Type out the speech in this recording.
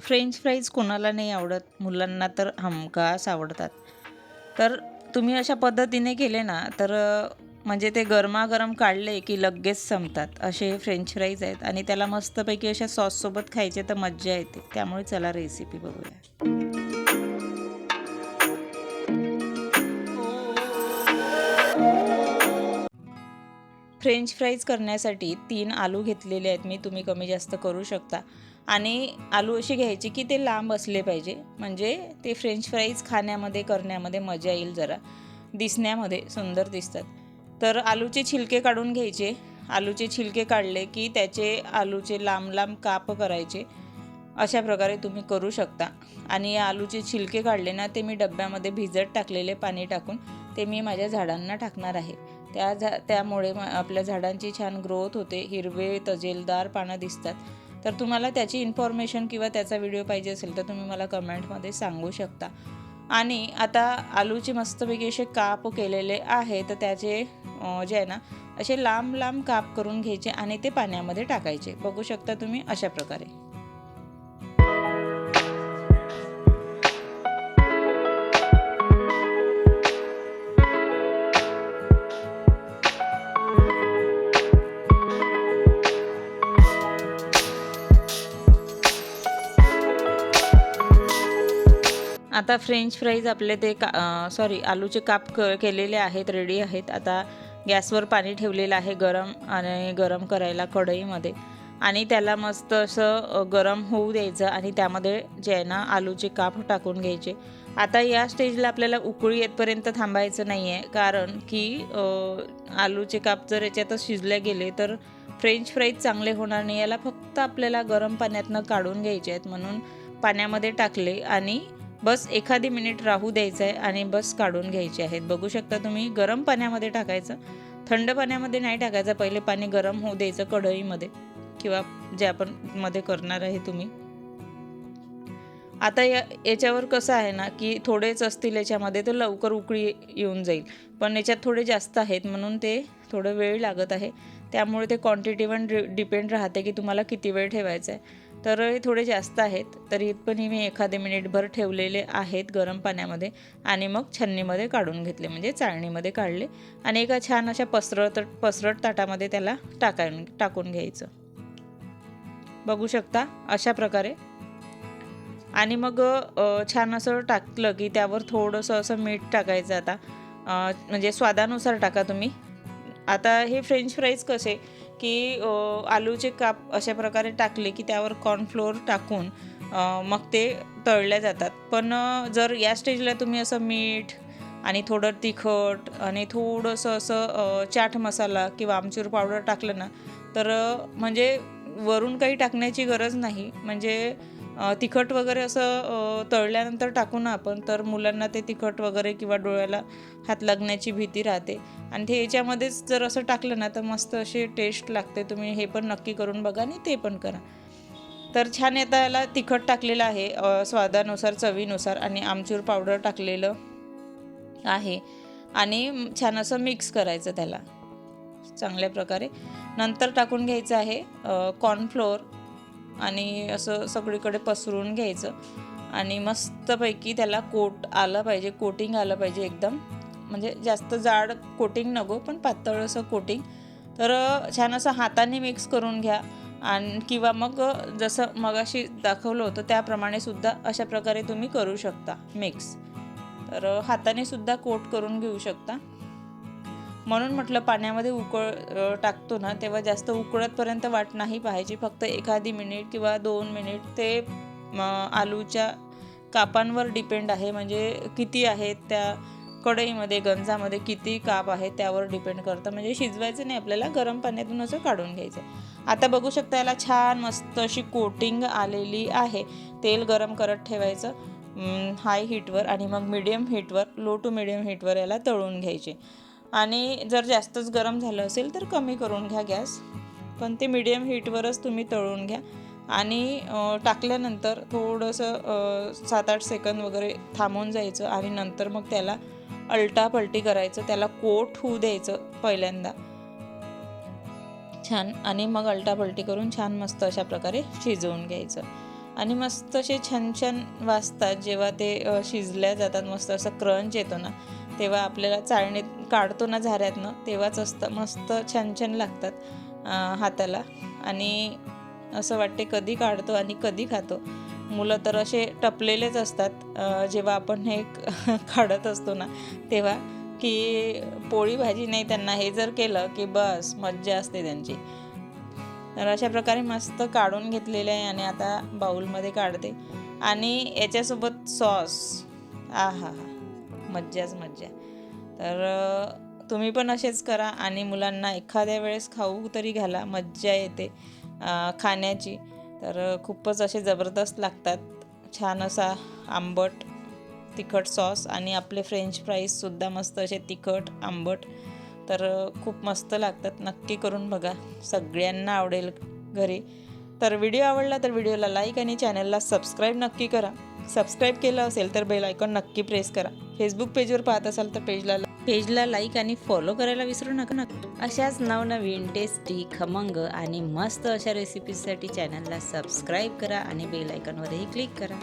French fries कोणाला नाही आवडत. मुलांना तर हमखास आवडतात. तर तुम्ही अशा पद्धतीने केले ना तर म्हणजे ते गरमागरम काढले की लगेच संपतात. असे फ्रेंच फ्राईज आहेत आणि त्याला मस्तपैकी अशा सॉससोबत खायचे तर मज्जा येते. त्यामुळे चला रेसिपी बघूया. फ्रेंच फ्राईज करण्यासाठी तीन आलू घेतलेले आहेत. मी तुम्ही कमी जास्त करू शकता. आणि आलू असे घ्यायचे की ते लांब असले पाहिजे. म्हणजे ते फ्रेंच फ्राईज खाण्यामध्ये करण्यामध्ये मजा येईल जरा. दिसण्यामध्ये सुंदर दिसतात. तर आलूचे छिलके काढून घ्यायचे. आलूचे छिलके काढले की त्याचे आलूचे लांब लांब काप करायचे. अशा प्रकारे तुम्ही करू शकता. आणि या आलूचे छिलके काढले ना ते मी डब्यामध्ये भिजत टाकलेले पाणी टाकून ते मी माझ्या झाडांना टाकणार आहे. त्या झा त्यामुळे म- आपल्या झाडांची छान ग्रोथ होते. हिरवे तजेलदार पानं दिसतात. तर तुम्हाला त्याची इन्फॉर्मेशन किंवा त्याचा व्हिडिओ पाहिजे असेल तर तुम्ही मला कमेंटमध्ये सांगू शकता. आणि आता आलूचे मस्तपैकी असे काप केलेले आहे तर त्याचे जे आहे ना असे लांब लांब काप करून घ्यायचे आणि ते पाण्यामध्ये टाकायचे. बघू शकता तुम्ही अशा प्रकारे. आता फ्रेंच फ्राईज आपले ते का सॉरी आलूचे काप क केलेले आहेत रेडी आहेत. आता गॅसवर पाणी ठेवलेलं आहे गरम आणि गरम करायला कढईमध्ये. आणि त्याला मस्त असं गरम होऊ द्यायचं आणि त्यामध्ये जे आहे ना आलूचे काप टाकून घ्यायचे. आता या स्टेजला आपल्याला उकळी येतपर्यंत थांबायचं नाही आहे कारण की आलूचे काप जर याच्यातच शिजले गेले तर फ्रेंच फ्राईज चांगले होणार नाही. याला फक्त आपल्याला गरम पाण्यातनं काढून घ्यायचे आहेत म्हणून पाण्यामध्ये टाकले आणि बस एखादी मिनिट राहू द्यायचं आहे आणि बस काढून घ्यायचे आहेत बघू शकता तुम्ही गरम पाण्यामध्ये टाकायचं. थंड पाण्यामध्ये नाही टाकायचं पहिले पाणी गरम होऊ द्यायचं कढईमध्ये किंवा जे आपण मध्ये करणार आहे तुम्ही. आता या याच्यावर कसं आहे ना की थोडेच असतील याच्यामध्ये तर लवकर उकळी येऊन जाईल. पण याच्यात थोडे जास्त आहेत म्हणून ते थोडं वेळ लागत आहे. त्यामुळे ते क्वांटिटीवर डिपेंड राहते की तुम्हाला किती वेळ ठेवायचं आहे तर हे थोडे जास्त आहेत तरी पण मी एखादे मिनिटभर ठेवलेले आहेत गरम पाण्यामध्ये आणि मग छन्नीमध्ये काढून घेतले म्हणजे चाळणीमध्ये काढले आणि एका छान अशा पसरत पसरट ताटामध्ये त्याला टाकायन टाकून घ्यायचं. बघू शकता अशा प्रकारे. आणि मग छान असं टाकलं की त्यावर थोडंसं असं मीठ टाकायचं आता. म्हणजे स्वादानुसार टाका तुम्ही. आता हे फ्रेंच फ्राईज कसे की आलूचे काप अशा प्रकारे टाकले की त्यावर कॉर्नफ्लोअर टाकून मग ते तळल्या जातात. पण जर या स्टेजला तुम्ही असं मीठ आणि थोडं तिखट आणि थोडंसं असं चाट मसाला किंवा आमचूर पावडर टाकलं ना तर म्हणजे वरून काही टाकण्याची गरज नाही. म्हणजे तिखट वगैरे असं तळल्यानंतर टाकू ना आपण तर मुलांना ते तिखट वगैरे किंवा डोळ्याला हात लागण्याची भीती राहते. आणि ते याच्यामध्येच जर असं टाकलं ना तर मस्त अशी टेस्ट लागते. तुम्ही हे पण नक्की करून बघा आणि ते पण करा. तर छान येता याला तिखट टाकलेलं आहे स्वादानुसार चवीनुसार आणि आमचूर पावडर टाकलेलं आहे. आणि छान असं मिक्स करायचं त्याला. चांगल्या प्रकारे. नंतर टाकून घ्यायचं आहे कॉर्नफ्लोअर आणि असं सगळीकडे पसरून घ्यायचं. आणि मस्तपैकी त्याला कोट आलं पाहिजे कोटिंग आलं पाहिजे एकदम. म्हणजे जास्त जाड कोटिंग नको पण पातळ असं कोटिंग. तर छान असं हाताने मिक्स करून घ्या. आणि किंवा मग जसं मगाशी दाखवलं होतं त्याप्रमाणे सुद्धा अशा प्रकारे तुम्ही करू शकता मिक्स तर हाताने सुद्धा कोट करून घेऊ शकता. म्हणून म्हटलं पाण्यामध्ये उकळ टाकतो ना तेव्हा जास्त उकळतपर्यंत वाट नाही पाहायची. फक्त एखादी मिनिट किंवा दोन मिनिट ते आलूच्या कापांवर डिपेंड आहे. म्हणजे किती आहेत त्या कढईमध्ये गंजामध्ये किती काप आहे त्यावर डिपेंड करतं. म्हणजे शिजवायचं नाही आपल्याला गरम पाण्यातून असं काढून घ्यायचं. आता बघू शकता याला छान मस्त अशी कोटिंग आलेली आहे. तेल गरम करत ठेवायचं हाय हीटवर आणि मग मिडियम हीटवर लो टू मिडियम हीटवर याला तळून घ्यायचे. आणि जर जास्तच गरम झालं असेल तर कमी करून घ्या गॅस. पण ते मिडियम हीटवरच तुम्ही तळून घ्या. आणि टाकल्यानंतर थोडंसं सात आठ सेकंद वगैरे थांबून जायचं आणि नंतर मग त्याला अलटा पलटी करायचं. त्याला कोट होऊ द्यायचं पहिल्यांदा. छान. आणि मग अलटापलटी करून छान मस्त अशा प्रकारे शिजवून घ्यायचं. आणि मस्त असे छान छान वाजतात जेव्हा ते शिजल्या जातात. मस्त असं क्रंच येतो ना. तेव्हा आपल्याला चाळणीत काढतो ना झाऱ्यातनं तेव्हाच असतं. मस्त छान छान लागतात हाताला. आणि असं वाटते कधी काढतो आणि कधी खातो. मुलं तर असे टपलेलेच असतात जेव्हा आपण हे काढत असतो ना तेव्हा की पोळी भाजी नाही त्यांना हे जर केलं की बस मज्जा असते त्यांची. तर अशा प्रकारे मस्त काढून घेतलेले आहे आणि आता बाऊलमध्ये काढते. आणि याच्यासोबत सॉस. आ हा हा मज्जाच मज्जा. तर तुम्ही पण असेच करा आणि मुलांना एखाद्या वेळेस खाऊ तरी घाला मज्जा येते खाण्याची. तर खूपच असे जबरदस्त लागतात. छान असा आंबट तिखट सॉस आणि आपले फ्रेंच फ्राईजसुद्धा मस्त असे तिखट आंबट. तर खूप मस्त लागतात. नक्की करून बघा. सगळ्यांना आवडेल घरी. तर व्हिडिओ आवडला तर व्हिडिओला लाईक आणि चॅनलला सबस्क्राईब नक्की करा. सबस्क्राईब केलं असेल तर बेल आयकॉन नक्की प्रेस करा. फेसबुक पेजवर पाहत असाल तर पेजला पेजला लाईक आणि फॉलो करायला विसरू नका नका अशाच नवनवीन टेस्टी खमंग आणि मस्त अशा रेसिपीजसाठी चॅनलला सबस्क्राईब करा आणि बेल आयकॉनवरही क्लिक करा.